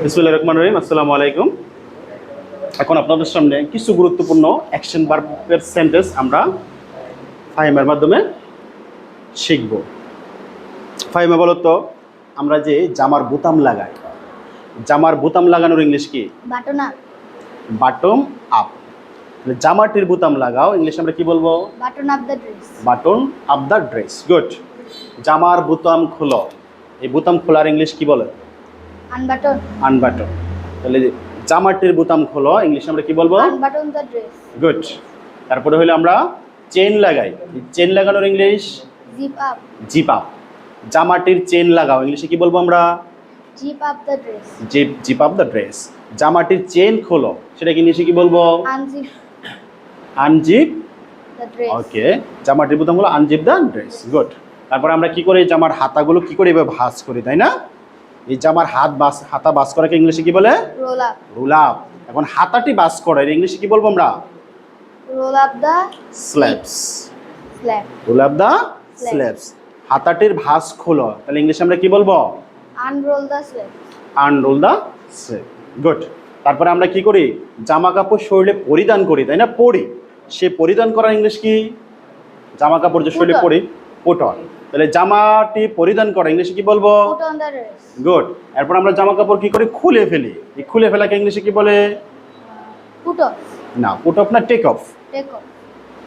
বিসমুল্লাহ রহমান রহিম আসসালামু আলাইকুম। এখন আপনাদের সামনে কিছু গুরুত্বপূর্ণ অ্যাকশন ভার্বের সেন্টেন্স আমরা ফাইমের মাধ্যমে শিখব। ফাইমে বলতো আমরা যে জামার বোতাম লাগাই জামার বোতাম লাগানোর ইংলিশ কি? বাটন আপ বাটম আপ জামাটির বোতাম লাগাও ইংলিশ আমরা কি বলব? Button up the dress button up the dress good জামার বোতাম খোলো এই বোতাম খোলার ইংলিশ কি বলে? আনবাটন আনবাটন তাহলে জামাটির বোতাম খোলো ইংলিশ আমরা কি বলব? আনবাটন দ্য ড্রেস গুড তারপরে হলো আমরা চেন লাগাই। চেন লাগানোর English zip up zip up জামাটির চেন লাগাও। ইংলিশে কি বলব আমরা? Zip up the dress zip zip up the dress জামাটির চেন খোলো। সেটা কি ইংলিশে কি বলব? আনজিপ আনজিপ ওকে জামাটির বোতাম হলো আনজিপ দ্য ড্রেস গুড তারপরে আমরা কি করি? জামার হাতাগুলো কি করে? এভাবে ভাঁজ করি তাই না? এই জামার হাত বাস হাতা বাস করাকে ইংলিশে কি বলে? রোল আপ রুল আপ এখন হাতাটি বাস করা এর ইংলিশে কি বলব আমরা? Roll up the slabs slab roll up Slabs. Slabs হাতাটির ভাঁজ খোলো তাহলে ইংলিশে আমরা কি বলব? Unroll the slab unroll the slab good তারপরে আমরা কি করি? জামা কাপড় শরীরে পরিধান করি তাই না? পরি। সে পরিধান করার ইংলিশ কি? জামা কাপড় যে শরীরে. পরি পুট অন তাহলে জামাটি পরিধান করা ইংলিশে কি বলব? গুড এরপর আমরা জামা কাপড় কি করি? খুলে ফেলি। এই খুলে ফেলাকে ইংলিশে কি বলে? না পুট অফ না টেক অফ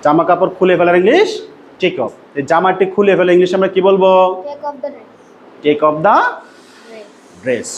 জামা কাপড় খুলে ফেলার ইংলিশ টেক অফ এই জামাটি খুলে ফেলে ইংলিশে আমরা কি বলব? Take off the dress